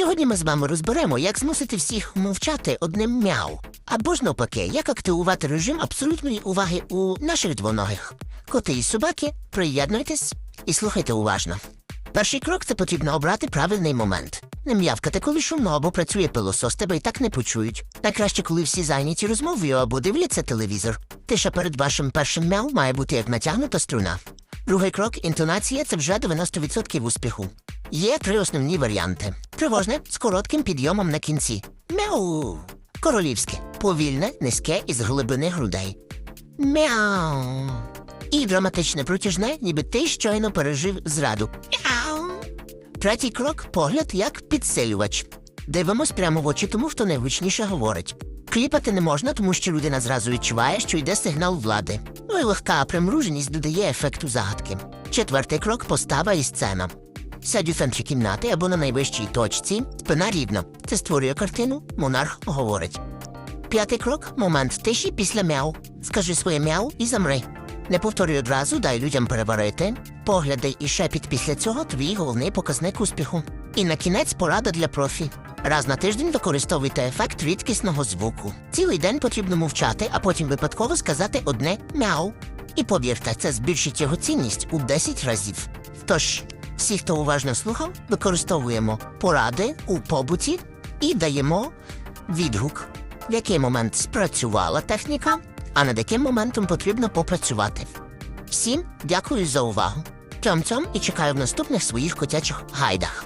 Сьогодні ми з вами розберемо, як змусити всіх мовчати одним мяу. Або ж навпаки, як активувати режим абсолютної уваги у наших двоногих. Коти і собаки, приєднуйтесь і слухайте уважно. Перший крок це потрібно обрати правильний момент. Не м'явкати, коли шумно або працює пилосос, тебе і так не почують. Найкраще, коли всі зайняті розмовою або дивляться телевізор. Тиша перед вашим першим мяу має бути як натягнута струна. Другий крок інтонація це вже 90% успіху. Є три основні варіанти: тривожне з коротким підйомом на кінці. Мяу. Королівське, повільне, низьке із глибини грудей. Мяу. І драматичне протяжне, ніби ти щойно пережив зраду. Мяу. Третій крок погляд як підсилювач. Дивимось прямо в очі тому, хто найгучніше говорить. Кліпати не можна, тому що людина зразу відчуває, що йде сигнал влади. Ну і легка примруженість додає ефекту загадки. Четвертий крок постава і сцена. Сядь у центрі кімнати або на найвищій точці, спина рівна. Це створює картину, монарх говорить. П'ятий крок момент тиші після мяу. Скажи своє мяу і замри. Не повторюй одразу, дай людям переварити. Погляди і шепіт після цього твій головний показник успіху. І на кінець порада для профі. Раз на тиждень використовуйте ефект рідкісного звуку. Цілий день потрібно мовчати, а потім випадково сказати одне мяу. І повірте, це збільшить його цінність у 10 разів. Тож, всі, хто уважно слухав, використовуємо поради у побуті і даємо відгук, в який момент спрацювала техніка, а над яким моментом потрібно попрацювати. Всім дякую за увагу. Цьом-цьом і чекаю в наступних своїх котячих гайдах.